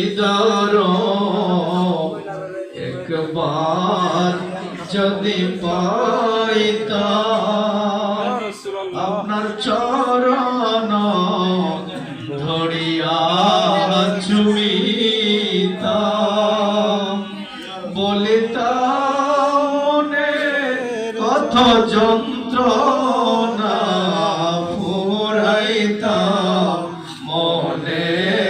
দিদার একবার যদি পাইতা আপনার চরণ ধরিয়া চুমিতা বলিতা মনে কথ যন্ত্র না ফুরাইতা মনে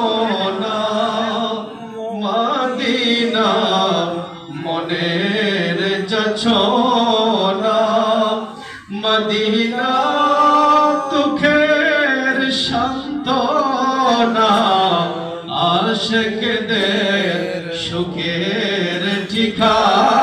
মদিনা মনের যছনা। মদিনা তুখের শান্ত না আশকদের সুখের ঠিকানা।